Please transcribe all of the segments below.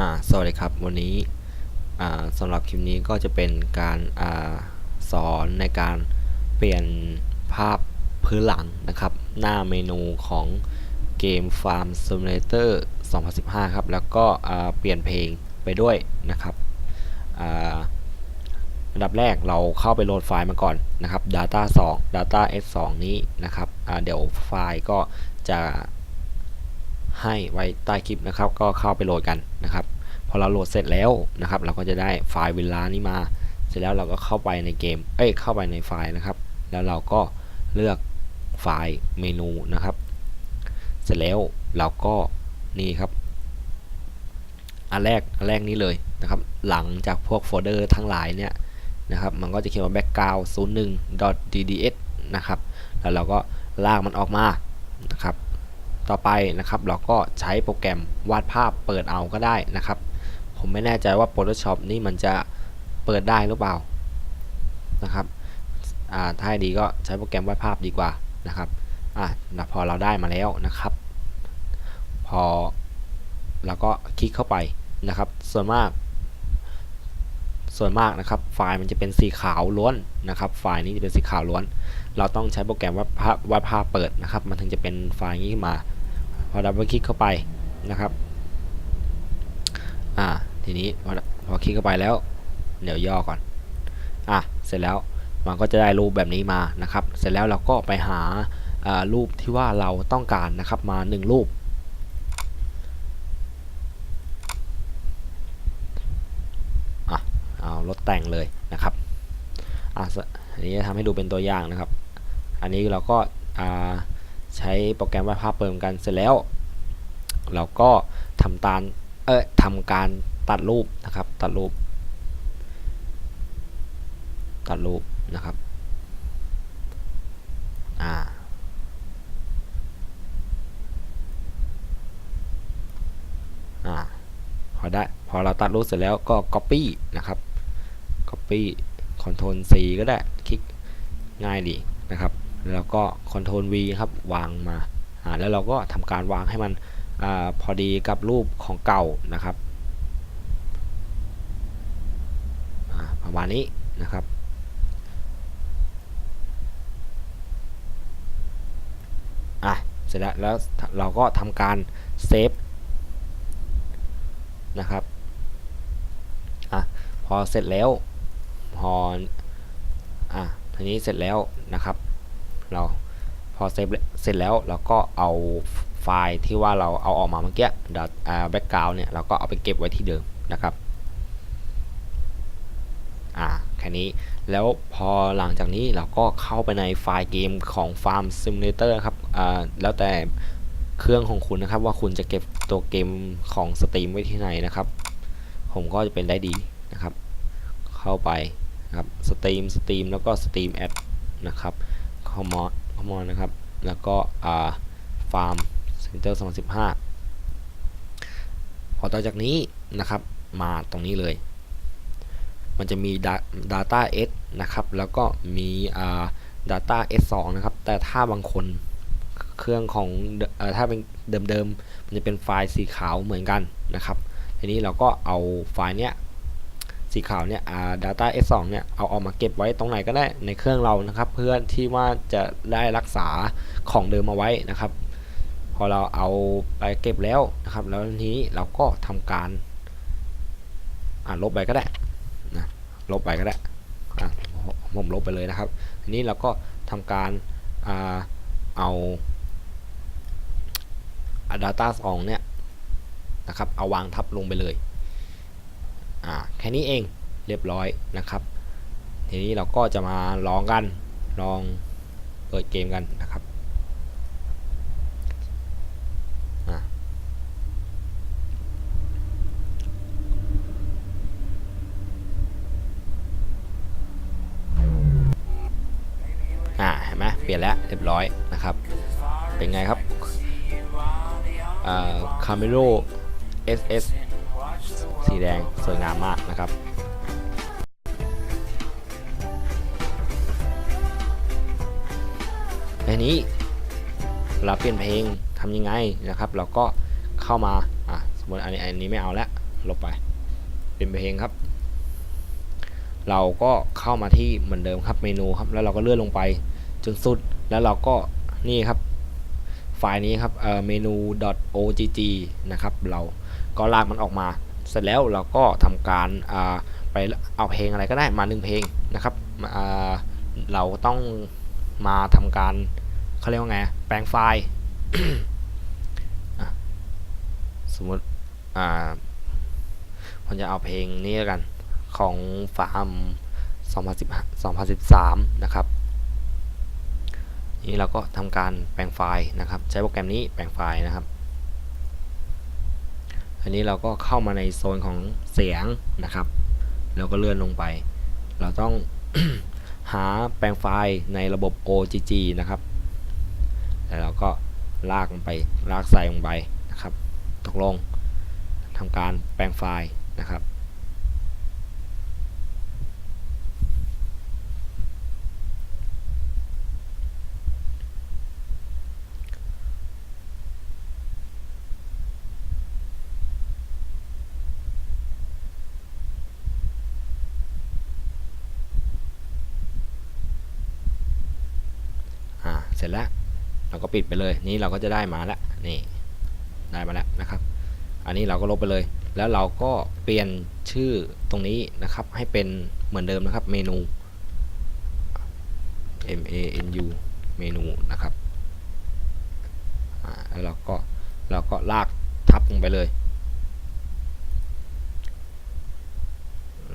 อ่าสวัสดีครับ วันนี้อ่าสำหรับคลิปนี้ก็จะเป็นการอ่าสอนในการเปลี่ยนภาพพื้นหลังนะครับ หน้าเมนูของเกม Farm Simulator 2015 ครับ แล้วก็อ่าเปลี่ยนเพลงไปด้วยนะครับอ่าอันดับแรกเราเข้าไปโหลดไฟล์มาก่อนนะครับ data 2 data s 2 นี้นะครับเดี๋ยวไฟล์ก็จะให้ไว้ใต้คลิปนะครับ ก็เข้าไปโหลดกันนะครับ พอเราโหลดเสร็จแล้วนะครับ เราก็จะได้ไฟล์เวลานี้มา เสร็จแล้วเราก็เข้าไปในเกม เอ้ย เข้าไปในไฟล์นะครับ แล้วเราก็เลือกไฟล์เมนูนะครับ เสร็จแล้วเราก็นี่ครับ อันแรก อันแรกนี้เลยนะครับ หลังจากพวกโฟลเดอร์ทั้งหลายเนี่ยนะครับ มันก็จะเขียนว่า background 01 dds นะครับ แล้วเราก็ลากมันออกมา นะครับ ต่อไปนะครับ เราก็ใช้โปรแกรมวาดภาพเปิดเอาก็ได้นะครับ ผมไม่แน่ใจว่า Photoshop นี่มันจะเปิดได้หรือเปล่านะครับถ้าดีก็ใช้โปรแกรมวาดภาพดีกว่านะครับอะพอเราได้มาแล้วนะครับ พอเราก็คลิกเข้าไปนะครับ ส่วนมาก ส่วนมากนะครับ ไฟล์มันจะเป็นสีขาวล้วนนะครับ ไฟล์นี้จะเป็นสีขาวล้วน เราต้องใช้โปรแกรมวาดภาพวาดภาพเปิดนะครับ มันถึงจะเป็นไฟล์นี้ขึ้นมา พอดับเบิลคลิกเข้าไปนะครับ อ่า ทีนี้พอคลิกเข้าไปแล้วเดี๋ยวย่อก่อนอะเสร็จแล้วมันก็จะได้รูปแบบนี้มานะครับ เสร็จแล้วเราก็ไปหารูปที่ว่าเราต้องการนะครับมา 1 รูป อะเอาลดแต่งเลยนะครับอะอันนี้ทำให้ดูเป็นตัวอย่างนะครับ อันนี้เราก็ใช้โปรแกรมวาดภาพเปิดกันเสร็จแล้ว เราก็ทำตามเออทำการ ตัดรูปนะครับ ตัดรูป ตัดรูปนะครับ อ่า อ่า พอได้ พอเราตัดรูปเสร็จแล้วก็ copy นะครับ copy Ctrl C ก็ได้ คลิกง่ายดีนะครับ แล้วก็ Ctrl V ครับ วางมา อ่า แล้วเราก็ทำการวางให้มันอาพอดีกับรูปของเก่านะครับ ประมาณนี้นะครับ อะ เสร็จแล้วแล้วเราก็ทำการเซฟนะครับ อะ พอเสร็จแล้ว พอ อะ ทีนี้เสร็จแล้วนะครับ เราพอเซฟเสร็จแล้วเราก็เอาไฟล์ที่ว่าเราเอาออกมาเมื่อกี้ดัตอ่าแบ็กกราวเนี่ยเราก็เอาไปเก็บไว้ที่เดิมนะครับ แค่นี้ แล้วพอหลังจากนี้เราก็เข้าไปในไฟล์เกมของ Farm Simulator ครับแล้วแต่เครื่องของคุณนะครับ ว่าคุณจะเก็บตัวเกมของสตรีมไว้ที่ไหนนะครับ ผมก็จะเป็นได้ดีนะครับ เข้าไปครับสตรีมสตรีมแล้วก็สตรีมแอดนะครับคอมมอนคอมมอนนะครับ แล้วก็อ่าฟาร์มเซ็นเตอร์2015 พอต่อจากนี้นะครับ มาตรงนี้เลย มันจะมี Data S นะครับ แล้วก็มีอ่า Data S2 นะครับ แต่ถ้าบางคนเครื่องของอถ้าเป็นเดิมๆ มันจะเป็นไฟล์สีขาวเหมือนกันนะครับ ทีนี้เราก็เอาไฟล์เนี้ยสีขาวเนี่ย data s2 เนี่ย เอาออกมาเก็บไว้ตรงไหนก็ได้ในเครื่องเรานะครับ เพื่อที่ว่าจะได้รักษาของเดิมมาไว้นะครับ พอเราเอาไปเก็บแล้วนะครับ แล้วทีนี้เราก็ทำการอ่าลบไปก็ได้ ลบไปก็ได้ผมลบไปเลยนะครับทีนี้เราก็ทำการอ่าเอา data 2เนี่ยนะครับเอาวางทับลงไปเลยแค่นี้เองเรียบร้อยนะครับ ทีนี้เราก็จะมาลองกันลองเปิดเกมกันนะครับอ่าเห็นไหมเปลี่ยนแล้วเรียบร้อยนะครับ เป็นไงครับอ่าคาเมโร SS สีแดงสวยงามมากนะครับทีนี้เราเปลี่ยนเพลงทำยังไงนะครับ เราก็เข้ามาอะสมมติอันนี้อันนี้ไม่เอาแล้วลบไป เป็นเพลงครับ เราก็เข้ามาที่เหมือนเดิมครับเมนูครับแล้วเราก็เลื่อนลงไป จนสุด แล้วเราก็นี่ครับ ไฟล์นี้ครับเอ่อเมนู .ogg นะครับ เราก็ลากมันออกมา เสร็จแล้วเราก็ทำการอ่าไปเอาเพลงอะไรก็ได้มาหนึ่งเพลงนะครับอ่าเราต้องมาทำการเขาเรียกว่าไง แปลงไฟล์สมมติอ่าผมจะเอาเพลงนี้กันของฟาร์ม2015 2013 นะครับ นี่เราก็ทำการแปลงไฟล์นะครับ ใช้โปรแกรมนี้แปลงไฟล์นะครับ อันนี้เราก็เข้ามาในโซนของเสียงนะครับ แล้วก็เลื่อนลงไป เราต้องหาแปลงไฟล์ในระบบ OGG นะครับ แล้วเราก็ลากมันไป ลากใส่ลงไปนะครับ ตกลงทำการแปลงไฟล์นะครับ อ่า เสร็จแล้วเราก็ปิดไปเลย นี่เราก็จะได้มาแล้วนี่ได้มาแล้วนะครับ อันนี้เราก็ลบไปเลย แล้วเราก็เปลี่ยนชื่อตรงนี้นะครับ ให้เป็นเหมือนเดิมนะครับ เมนู M A N U เมนูนะครับอ่าแล้วเราก็เราก็ลากทับลงไปเลย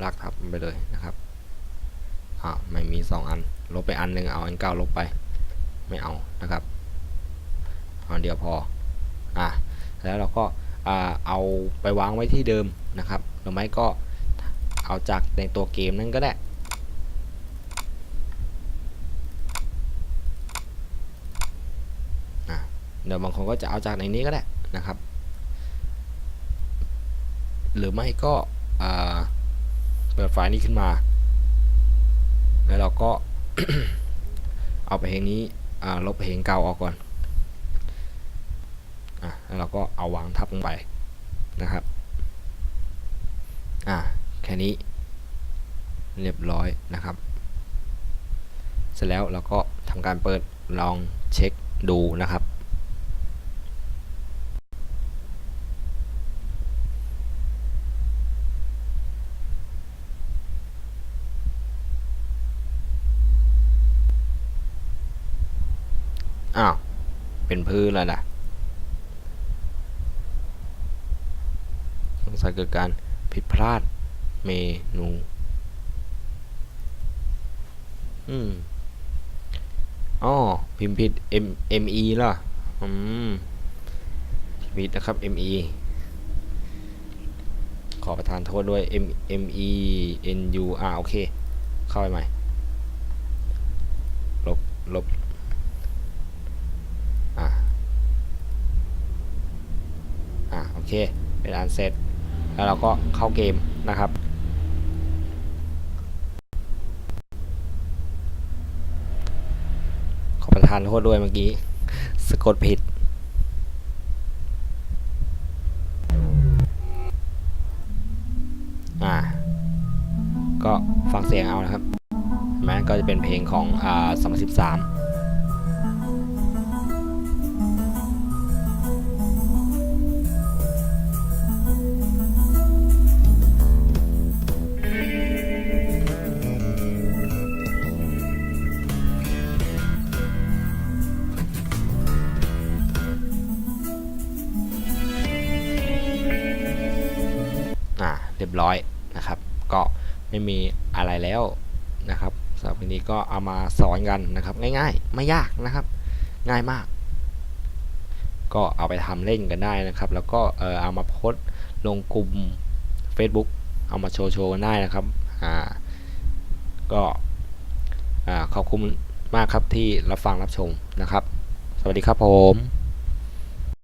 ลากทับลงไปเลยนะครับอ่าไม่มี 2 อัน ลบไปอันหนึ่งเอาอันเก่าลบไป ไม่เอานะครับเอาอันเดียวพออะแล้วเราก็อ่าเอาไปวางไว้ที่เดิมนะครับหรือไม่ก็เอาจากในตัวเกมนั่นก็ได้เดี๋ยวบางคนก็จะเอาจากในนี้ก็ได้นะครับ หรือไม่ก็เปิดไฟล์นี้ขึ้นมา แล้วเราก็เอาไปเพลงนี้ ลบเพลงเก่าออกก่อนอะแล้วเราก็เอาวางทับลงไปนะครับอะแค่นี้เรียบร้อยนะครับ เสร็จแล้วเราก็ทำการเปิดลองเช็คดูนะครับ อ้าว เป็นพื้นแล้วนะสงสัยเกิดการผิดพลาดเมนู อืมอ๋อพิมพ์ผิด M M E ล่ะ อืมผิดนะครับ M E ขอประทานโทษด้วย M M E N U อ่าโอเค เข้าไปใหม่ ลบ ลบ อ่าอ่าโอ เคเป็นอันเสร็จ แล้วเราก็เข้าเกมนะครับ ขอประทานโทษด้วยเมื่อกี้ สะกดผิดอ่าก็ฟังเสียงเอานะครับแม้ก็จะเป็นเพลงของอ่า2013 บร้อยนะครับ ก็ไม่มีอะไรแล้วนะครับสำหรับวันนี้ก็เอามาสอนกันนะครับ ง่ายๆ ไม่ยากนะครับ ง่ายมาก ก็เอาไปทำเล่นกันได้นะครับ แล้วก็เออเอามาโพสลงกลุ่ม Facebook เอามาโชว์โชว์กันได้นะครับอ่าก็อ่าขอบคุณมากครับที่รับฟังรับชมนะครับ สวัสดีครับผม